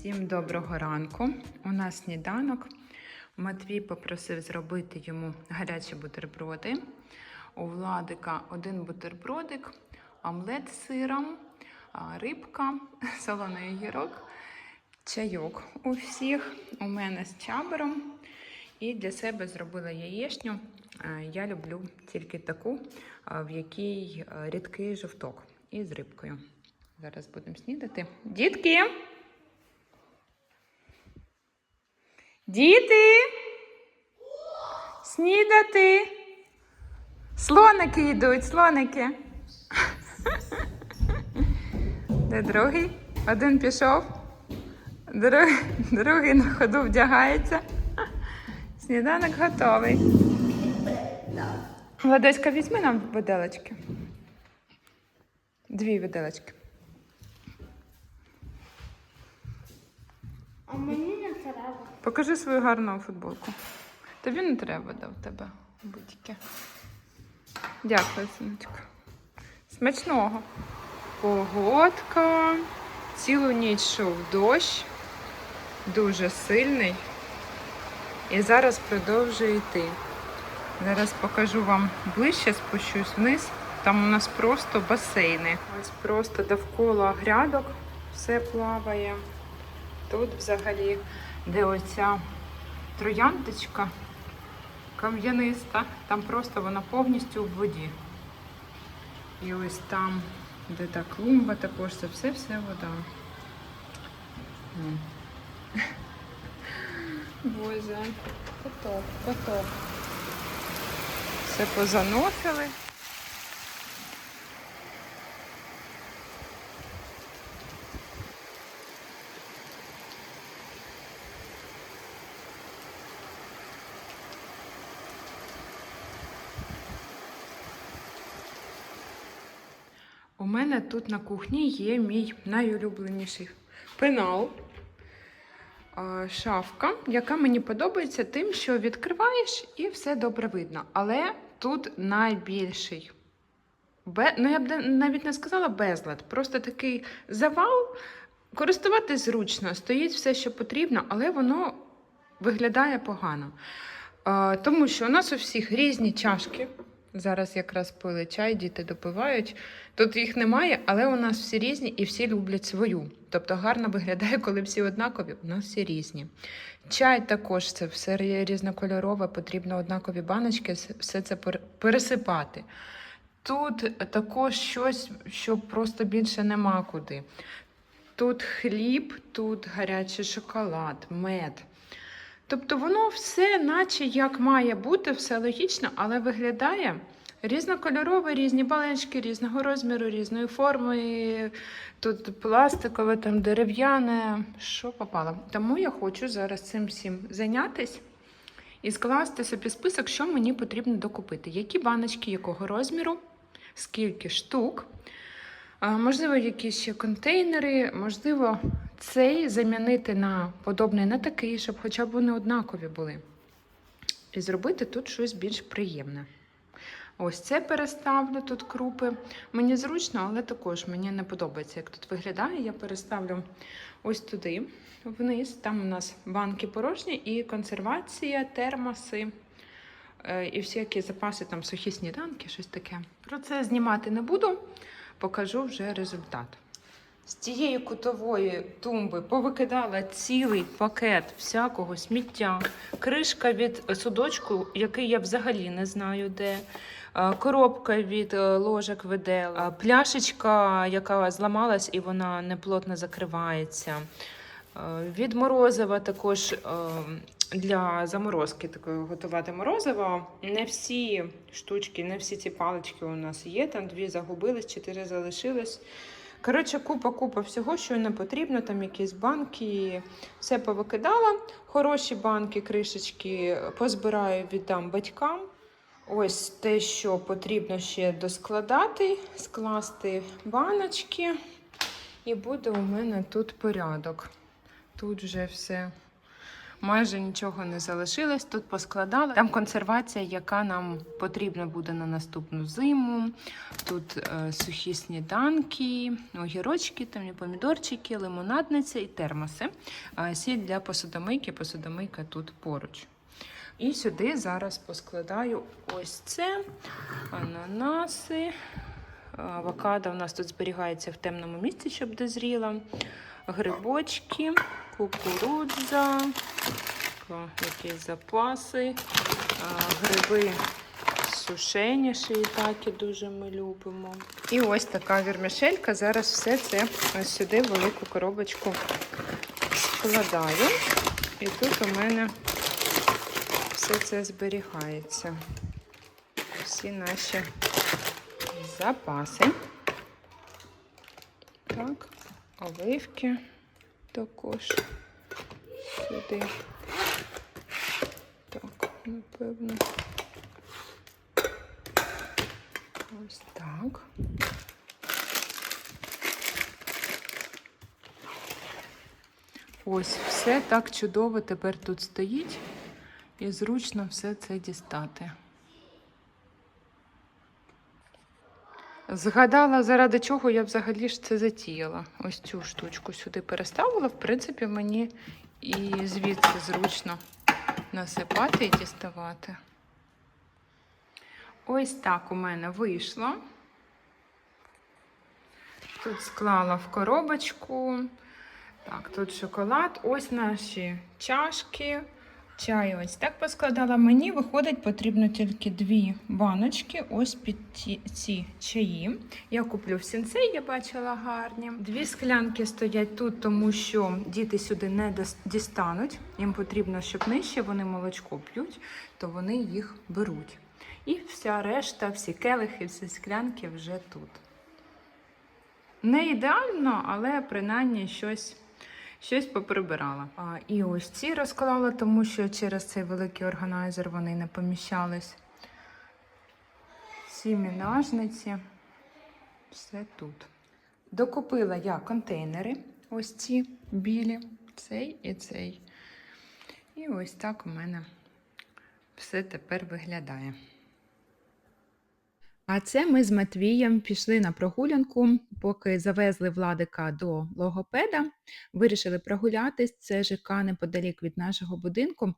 Всім доброго ранку. У нас сніданок. Матвій попросив зробити йому гарячі бутерброди. У Владика один бутербродик, омлет з сиром, рибка, солоний огірок, чайок у всіх. У мене з чабером. І для себе зробила яєчню. Я люблю тільки таку, в якій рідкий жовток і з рибкою. Зараз будемо снідати. Дітки! Діти! Снідати! Слоники йдуть, слоники. Де другий? Один пішов, другий, другий на ходу вдягається. Сніданок готовий. Владоська, візьми нам виделочки. Дві виделочки. А мені треба. Покажи свою гарну футболку. Тобі не треба до тебе будь-яке. Дякую, синочка. Смачного. Погодка. Цілу ніч йшов дощ. Дуже сильний. І зараз продовжує йти. Зараз покажу вам ближче, спущусь вниз. Там у нас просто басейни. Ось просто довкола грядок все плаває. Тут взагалі, де оця трояндочка кам'яниста, там просто вона повністю в воді. І ось там, де та клумба, також це все-все вода. Боже, потоп, потоп. Все позаносили. У мене тут на кухні є мій найулюбленіший пенал. Шафка, яка мені подобається тим, що відкриваєш і все добре видно. Але тут найбільший. Бе... Ну, я б навіть не сказала безлад, просто такий завал. Користуватись зручно, стоїть все, що потрібно, але воно виглядає погано. Тому що у нас у всіх різні чашки. Зараз якраз пили чай, діти допивають. Тут їх немає, але у нас всі різні і всі люблять свою. Тобто гарно виглядає, коли всі однакові, у нас всі різні. Чай також це все різнокольорове, потрібно однакові баночки, все це пересипати. Тут також щось, що просто більше нема куди. Тут хліб, тут гарячий шоколад, мед. Тобто воно все, наче як має бути, все логічно, але виглядає різнокольорове, різні баленчики, різного розміру, різної форми. Тут пластикове, там дерев'яне, що попало. Тому я хочу зараз цим всім зайнятись і скласти собі список, що мені потрібно докупити. Які баночки, якого розміру, скільки штук. Можливо, якісь ще контейнери, можливо, цей замінити на подобний на такий, щоб хоча б вони однакові були. І зробити тут щось більш приємне. Ось це переставлю тут крупи. Мені зручно, але також мені не подобається, як тут виглядає. Я переставлю ось туди, вниз. Там у нас банки порожні і консервація, термоси. е, І всякі запаси, там сухі сніданки, щось таке. Про це знімати не буду покажу вже результат. З цієї кутової тумби повикидала цілий пакет всякого сміття, кришка від судочку, який я взагалі не знаю де. Коробка від е, ложок видел, пляшечка, яка зламалась і вона неплотно закривається. Від морозива також е, для заморозки такої готувати морозиво. Не всі штучки, не всі ці палички у нас є. Там дві загубились, чотири залишились. Коротше, купа-купа всього, що не потрібно, там якісь банки, все повикидала. Хороші банки, кришечки позбираю, віддам батькам. Ось те, що потрібно ще доскладати, скласти баночки. І буде у мене тут порядок. Тут вже все майже нічого не залишилось. Тут поскладала. Там консервація, яка нам потрібна буде на наступну зиму. Тут е, сухі сніданки, огірочки, там і помідорчики, лимонадниця і термоси. А сіль для посудомийки, посудомийка тут поруч. І сюди зараз поскладаю ось це, ананаси. Авокадо у нас тут зберігається в темному місці, щоб дозріла. Грибочки, кукурудза, якісь запаси, гриби сушені, шиїтаки дуже ми любимо. І ось така вірмішелька. Зараз все це ось сюди в велику коробочку складаю. І тут у мене все це зберігається. Всі наші запаси. Так, оливки також сюди. Так, напевно. Ось так. Ось все так чудово тепер тут стоїть і зручно все це дістати. Згадала, заради чого я взагалі ж це затіяла. Ось цю штучку сюди переставила. В принципі, мені і звідси зручно насипати і діставати. Ось так у мене вийшло. Тут склала в коробочку. Так, тут шоколад. Ось наші чашки. Чай ось так поскладала. Мені виходить, потрібно тільки дві баночки. Ось під ті, ці чаї. Я куплю в сінцей, я бачила гарні. Дві склянки стоять тут, тому що діти сюди не дістануть. Їм потрібно, щоб нижче вони молочко п'ють, то вони їх беруть. І вся решта, всі келихи, всі склянки вже тут. Не ідеально, але принаймні щось щось поприбирала. А, і ось ці розклала, тому що через цей великий органайзер вони не поміщались. Всі мінажниці, все тут. Докупила я контейнери, ось ці білі, цей і цей. І ось так у мене все тепер виглядає. А це ми з Матвієм пішли на прогулянку, поки завезли Владика до логопеда. Вирішили прогулятись. Це ЖК неподалік від нашого будинку.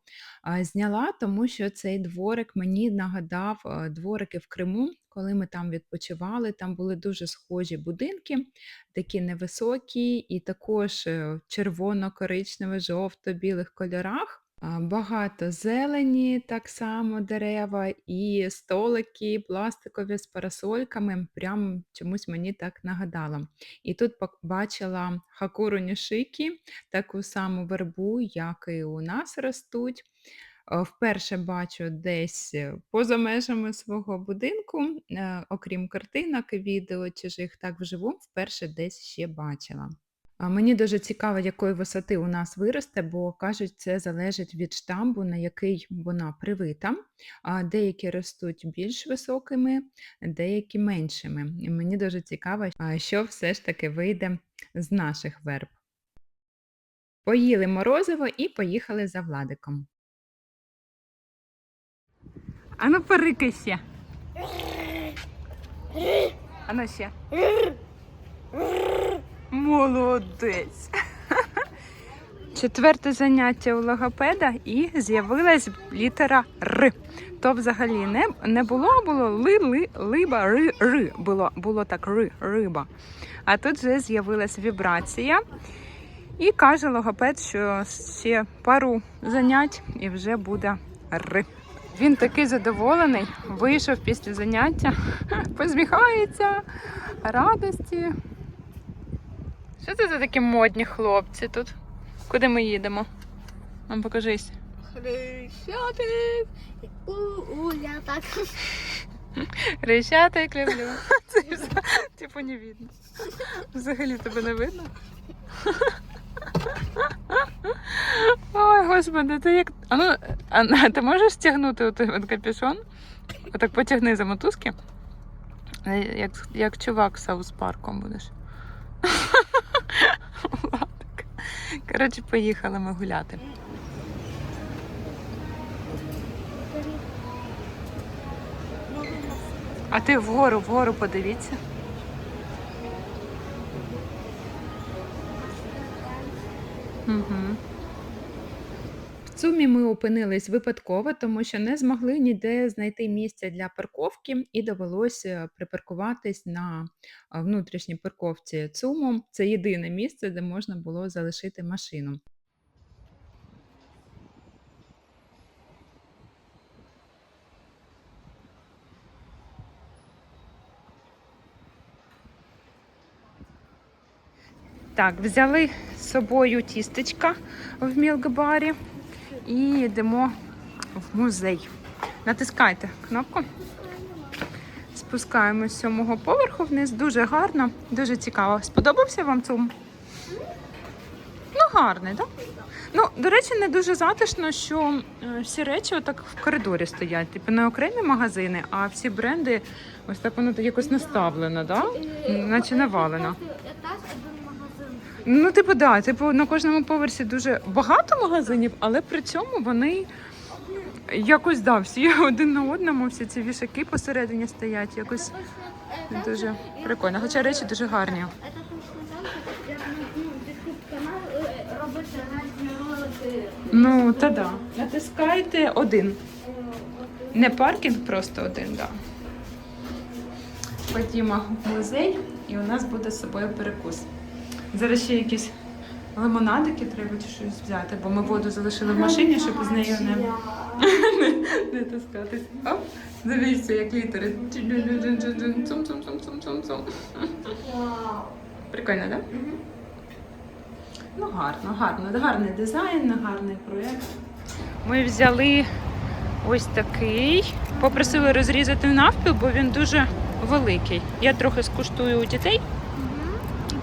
Зняла, тому що цей дворик мені нагадав дворики в Криму, коли ми там відпочивали. Там були дуже схожі будинки, такі невисокі, і також е, червоно-коричнево, жовто-білих кольорах. Багато зелені, так само дерева, і столики пластикові з парасольками. Прям чомусь мені так нагадало. І тут побачила хакуру нішики, таку саму вербу, як і у нас ростуть. Е, Вперше бачу десь поза межами свого будинку, е, окрім картинок і відео, їх так вживу, вперше десь ще бачила. Мені дуже цікаво, якої висоти у нас виросте, бо кажуть, це залежить від штамбу, на який вона привита. Деякі ростуть більш високими, деякі меншими. Мені дуже цікаво, що все ж таки вийде з наших верб. Поїли морозиво і поїхали за Владиком. Ану, порикайся. Ану ще. Молодець. Четверте заняття у логопеда і з'явилась літера Р. То взагалі не, не було, було ли, ли, либа, ри, ри. Було, було так ри, риба. А тут вже з'явилась вібрація. І каже логопед, що ще пару занять і вже буде Р. Він такий задоволений, вийшов після заняття, посміхається, радості. Що це за такі модні хлопці тут? Куди ми їдемо? Нам покажись. Хрещатик. Я так. Рещатик люблю. Це типу не видно. Взагалі тебе не видно. Ой, господи, ти як. А ну, а ти можеш стягнути отой от капюшон? Отак потягни за мотузки. Е, Як, як чувак з Саус парком будеш. Коротше, поїхали ми гуляти. А ти вгору, вгору подивіться. Угу. В Цумі ми опинились випадково, тому що не змогли ніде знайти місце для парковки, і довелося припаркуватись на внутрішній парковці Цуму. Це єдине місце, де можна було залишити машину. Так, взяли з собою тістечка в мілкбарі і йдемо в музей. Натискайте кнопку. Спускаємось сьомого поверху вниз. Дуже гарно, дуже цікаво. Сподобався вам цум? Ну, гарний, так? Ну, до речі, не дуже затишно, що е, всі речі отак в коридорі стоять. Типу не окремі магазини, а всі бренди ось так воно якось наставлено? Да? Наче навалено. Ну, типу, да, типу, на кожному поверсі дуже багато магазинів, але при цьому вони якось да, всі один на одному, всі ці вішаки посередині стоять. Якось дуже прикольно. Хоча речі дуже гарні. Ну, та да. Натискайте один. Не паркінг, просто один, да. Ходімо в музей і у нас буде з собою перекус. Зараз ще якісь лимонадики треба чи щось взяти, бо ми воду залишили в машині, щоб з нею не, не таскатись. Оп, дивіться, як літери. Прикольно, так? Да? Ну, гарно, гарно. Гарний дизайн, гарний проєкт. Ми взяли ось такий. Попросили розрізати навпіл, бо він дуже великий. Я трохи скуштую у дітей,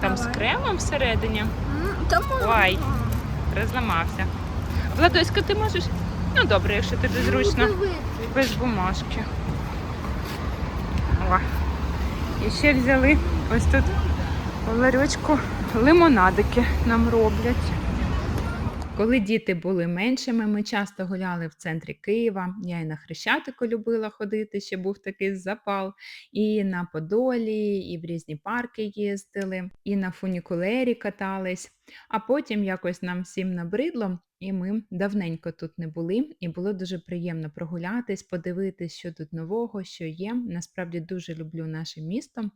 там з кремом всередині. Ой. Розламався. Владоська, ти можеш? Ну добре, якщо тобі зручно. Без бумажки. О. І ще взяли ось тут в ларьочку лимонадики нам роблять. Коли діти були меншими, ми часто гуляли в центрі Києва. Я і на Хрещатику любила ходити, ще був такий запал. І на Подолі, і в різні парки їздили, і на фунікулері катались. А потім якось нам всім набридло, і ми давненько тут не були. І було дуже приємно прогулятись, подивитись, що тут нового, що є. Насправді дуже люблю наше місто.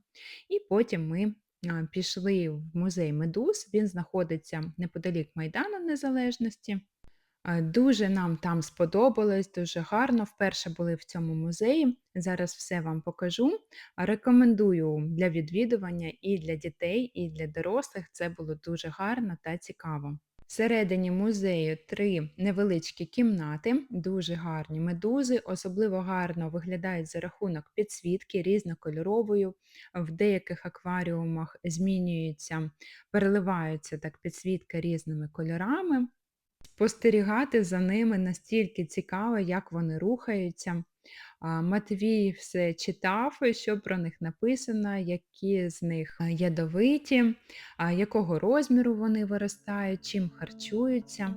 І потім ми пішли в музей медуз. Він знаходиться неподалік Майдану Незалежності. Дуже нам там сподобалось, дуже гарно. Вперше були в цьому музеї. Зараз все вам покажу. Рекомендую для відвідування і для дітей, і для дорослих. Це було дуже гарно та цікаво. Всередині музею три невеличкі кімнати, дуже гарні медузи, особливо гарно виглядають за рахунок підсвітки різнокольоровою. В деяких акваріумах змінюються, переливаються так підсвітка різними кольорами. Спостерігати за ними настільки цікаво, як вони рухаються. Матвій все читав, що про них написано, які з них ядовиті, якого розміру вони виростають, чим харчуються.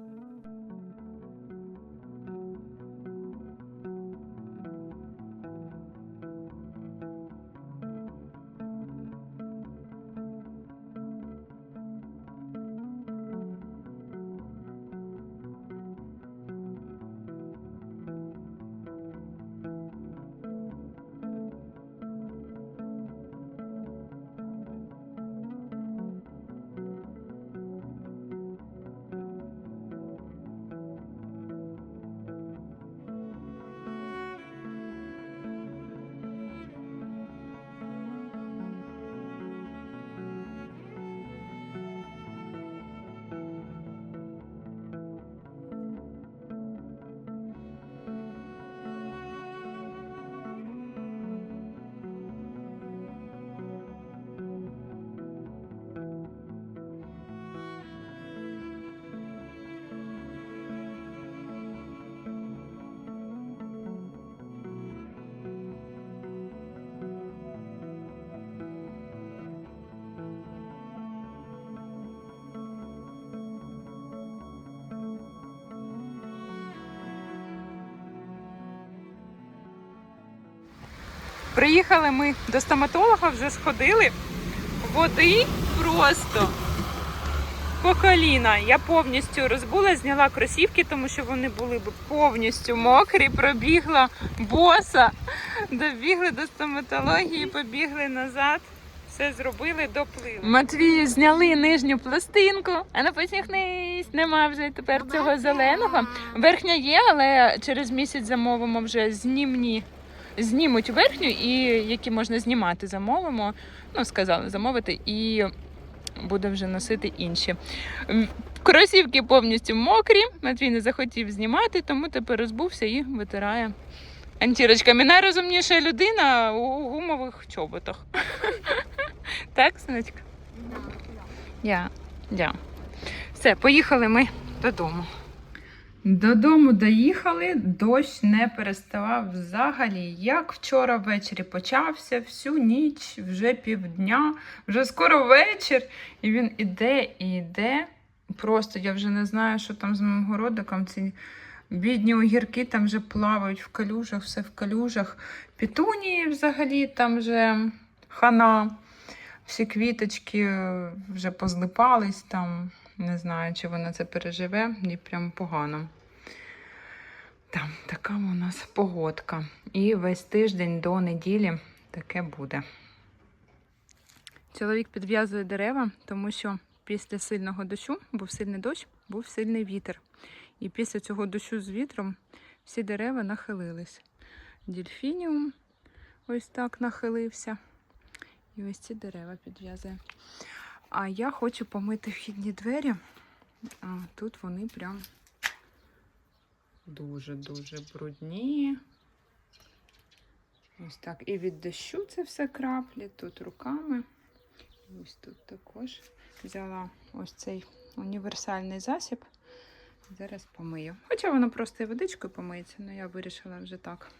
Приїхали ми до стоматолога, вже сходили. Води просто по коліна. Я повністю розбула, зняла кросівки, тому що вони були б повністю мокрі. Пробігла боса, добігли до стоматології, побігли назад. Все зробили, доплили. Матвію зняли нижню пластинку, а на посміхнись, нема вже тепер цього зеленого. Верхня є, але через місяць замовимо вже знімні. Знімуть верхню і які можна знімати, замовимо. Ну, сказали замовити, і буде вже носити інші. Кросівки повністю мокрі. Матвій не захотів знімати, тому тепер розбувся і витирає антірочками. Найрозумніша людина у гумових чоботах. Так, синочка? Я. Все, поїхали ми додому. Додому доїхали, дощ не переставав взагалі. Як вчора ввечері почався, всю ніч, вже півдня, вже скоро вечір. І він іде і йде. Просто я вже не знаю, що там з моїм городиком. Ці бідні огірки там вже плавають в калюжах, все в калюжах. Пітунії взагалі там вже хана. Всі квіточки е, вже позлипались там. Не знаю, чи вона це переживе, і прям погано. Там така у нас погодка. І весь тиждень до неділі таке буде. Чоловік підв'язує дерева, тому що після сильного дощу був сильний дощ, був сильний вітер. І після цього дощу з вітром всі дерева нахилились. Дельфініум ось так нахилився. І ось ці дерева підв'язує. А я хочу помити вхідні двері. А тут вони прям дуже-дуже брудні. Ось так. І від дощу це все краплі, тут руками. Ось тут також взяла ось цей універсальний засіб. Зараз помию. Хоча воно просто і водичкою помиється, але я вирішила вже так.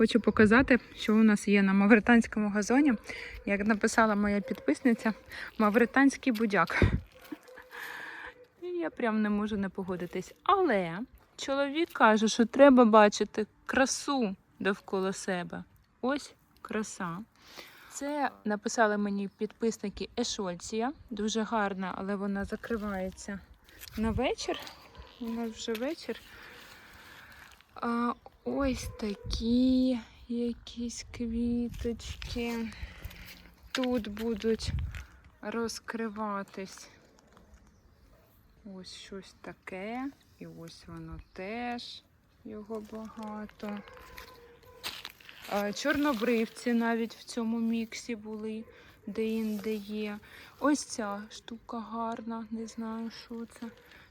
Хочу показати, що у нас є на мавританському газоні. Як написала моя підписниця, мавританський будяк. Я прям не можу не погодитись. Але чоловік каже, що треба бачити красу довкола себе. Ось краса. Це написали мені підписники Ешольція. Дуже гарна, але вона закривається на вечір. У нас вже вечір. А, ось такі якісь квіточки. Тут будуть розкриватись. Ось щось таке. І ось воно теж його багато. Чорнобривці навіть в цьому міксі були, де-інде є. Ось ця штука гарна, не знаю, що це.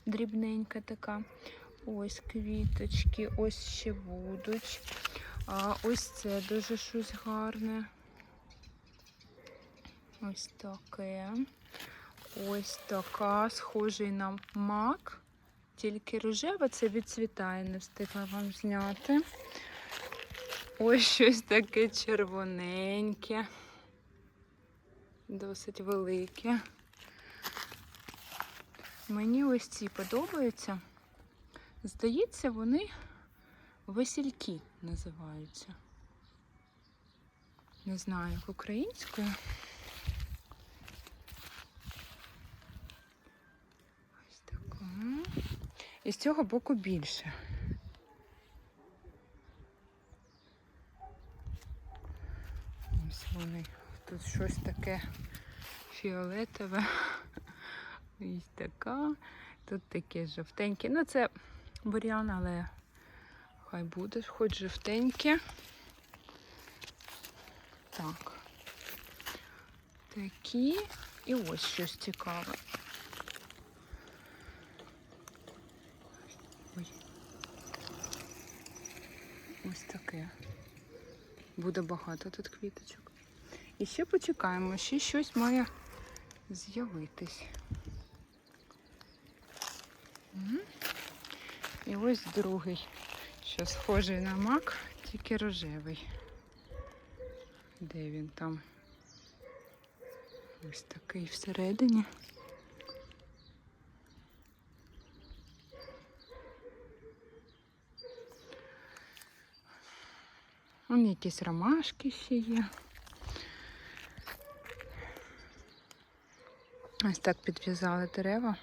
Дрібненька така. Ось квіточки, ось ще будуть. А ось це дуже щось гарне. Ось таке. Ось така, схожий на мак. Тільки рожева це відцвітає, не встигла вам зняти. Ось щось таке червоненьке. Досить велике. Мені ось ці подобаються. Здається, вони весільки називаються. Не знаю, як українською. Ось таку. І з цього боку більше. Ось вони. Тут щось таке фіолетове. Ось така. Тут таке жовтеньке. Ну, це бур'ян, але хай буде, хоч жовтеньке. Так. Такі. І ось щось цікаве. Ой. Ось таке. Буде багато тут квіточок. І ще почекаємо, ще щось має з'явитись. І ось другий, що схожий на мак, тільки рожевий. Де він там? Ось такий всередині. Вон якісь ромашки ще є. Ось так підв'язали дерева.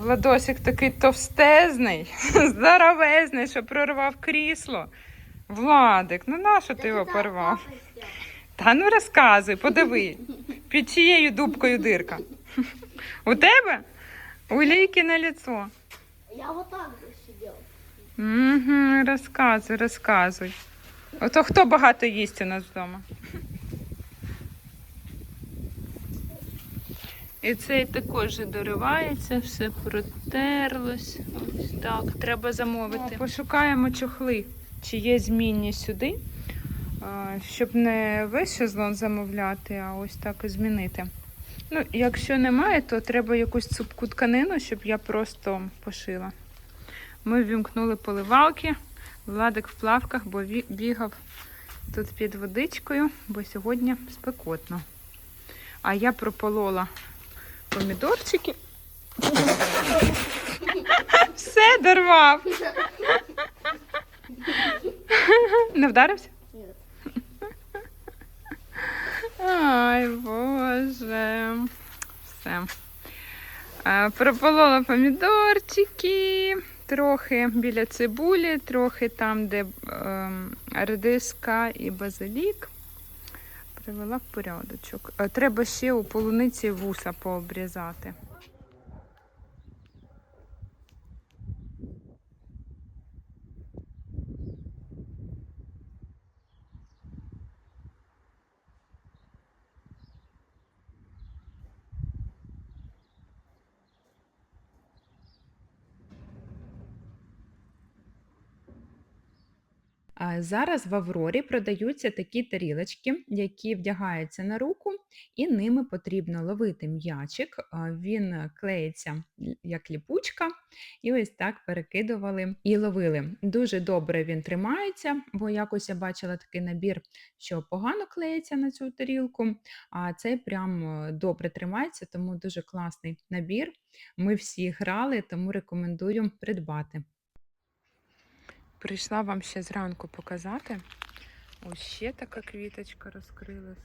Владосик такий товстезний, здоровезний, що прорвав крісло. Владик, ну нащо ти його порвав? Та ну розказуй, подиви. Під чиєю дубкою дирка? У тебе? У лійки на лицо. Я вот так же. Угу, розказуй, розказуй. Ото хто багато їсть у нас вдома? І цей також доривається, все протерлось. Ось так, треба замовити. Пошукаємо чохли, чи є змінні сюди, щоб не весь шезлон замовляти, а ось так і змінити. Ну, якщо немає, то треба якусь цупку тканину, щоб я просто пошила. Ми ввімкнули поливалки. Владик в плавках, бо бігав тут під водичкою, бо сьогодні спекотно. А я прополола помідорчики. Все дорвав. Не вдарився? Нет. Ай, Боже. Все. Е, Прополола помідорчики, трохи біля цибулі, трохи там, де ем, редиска і базилік. Привела в порядочок. Е, Треба ще у полуниці вуса пообрізати. Зараз в Аврорі продаються такі тарілочки, які вдягаються на руку, і ними потрібно ловити м'ячик. Він клеїться як ліпучка, і ось так перекидували і ловили. Дуже добре він тримається, бо якось я бачила такий набір, що погано клеїться на цю тарілку, а цей прям е, добре тримається, тому дуже класний набір. Ми всі грали, тому рекомендую придбати. Прийшла вам ще зранку показати. Ось ще така квіточка розкрилась.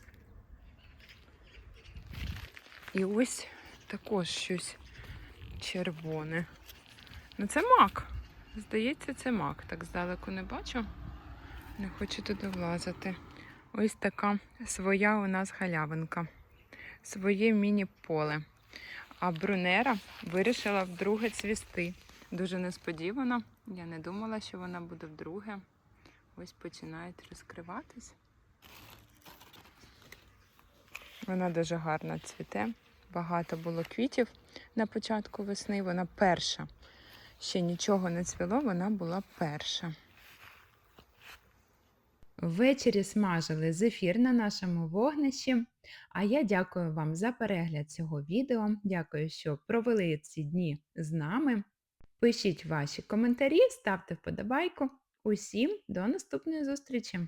І ось також щось червоне. Ну це мак. Здається, це мак. Так здалеку не бачу. Не хочу туди влазити. Ось така своя у нас галявинка. Своє міні-поле. А брунера вирішила вдруге цвісти. Дуже несподівано. Я не думала, що вона буде вдруге. Ось починають розкриватись. Вона дуже гарно цвіте. Багато було квітів на початку весни. Вона перша. Ще нічого не цвіло, вона була перша. Ввечері смажили зефір на нашому вогнищі. А я дякую вам за перегляд цього відео. Дякую, що провели ці дні з нами. Пишіть ваші коментарі, ставте вподобайку. Усім до наступної зустрічі!